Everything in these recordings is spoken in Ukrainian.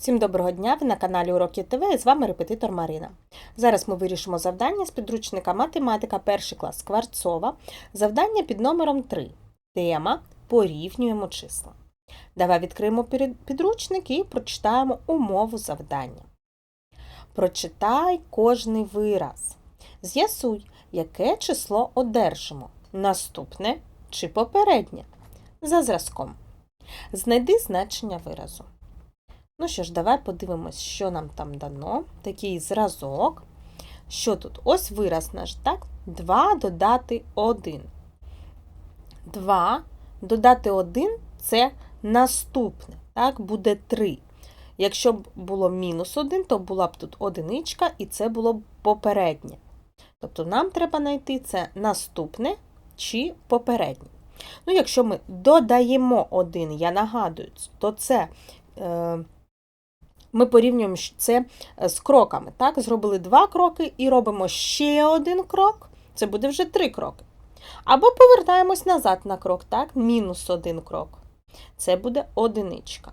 Всім доброго дня! Ви на каналі Уроки ТВ і з вами репетитор Марина. Зараз ми вирішимо завдання з підручника математика 1 клас Скварцова. Завдання під номером 3. Тема Порівнюємо числа. Давай відкриємо підручник і прочитаємо умову завдання. Прочитай кожний вираз. З'ясуй, яке число одержимо. Наступне чи попереднє. За зразком. Знайди значення виразу. Ну що ж, давай подивимось, що нам там дано. Такий зразок. Що тут? Ось вираз наш, так? 2 додати 1. 2 додати 1 це наступне, так, буде 3. Якщо б було мінус 1, то була б тут одиничка, і це було б попереднє. Тобто нам треба знайти це наступне чи попереднє. Ну, якщо ми додаємо 1, я нагадую, то це. Е, ми порівнюємо це е, з кроками. Так? Зробили два кроки і робимо ще один крок. Це буде вже три кроки. Або повертаємось назад на крок, так? мінус один крок. Це буде одиничка.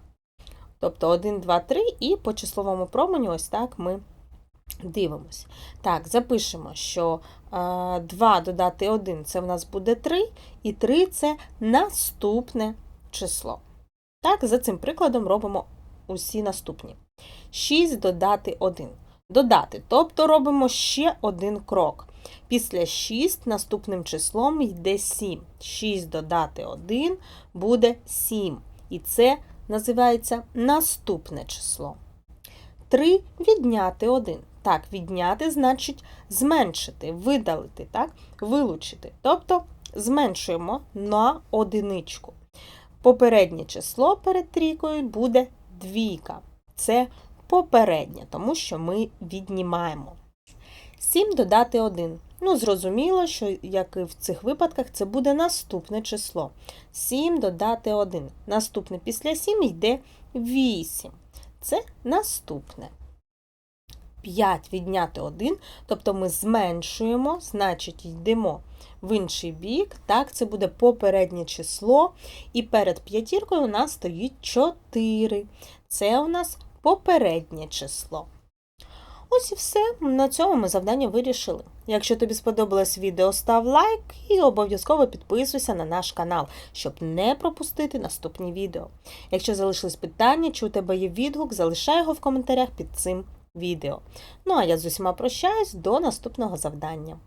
Тобто 1, 2, 3, і по числовому променю ось так ми дивимось. Так, запишемо, що е, 2 додати 1 це в нас буде 3, і 3 це наступне число. Так, за цим прикладом робимо усі наступні. 6 додати 1. Додати, тобто робимо ще один крок. Після 6 наступним числом йде 7. 6 додати 1 буде 7. І це називається наступне число. 3 відняти 1. Так, відняти значить зменшити, видалити, так? вилучити. Тобто зменшуємо на одиничку. Попереднє число перед трійкою буде двійка. Це попереднє, тому що ми віднімаємо. 7 додати 1. Ну, зрозуміло, що, як і в цих випадках, це буде наступне число. 7 додати 1. Наступне після 7 йде 8. Це наступне. 5 відняти 1, тобто ми зменшуємо, значить йдемо в інший бік. Так, це буде попереднє число. І перед п'ятіркою у нас стоїть 4. Це у нас попереднє число. Ось і все. На цьому ми завдання вирішили. Якщо тобі сподобалось відео, став лайк і обов'язково підписуйся на наш канал, щоб не пропустити наступні відео. Якщо залишились питання, чи у тебе є відгук, залишай його в коментарях під цим відео. Ну а я з усіма прощаюсь до наступного завдання.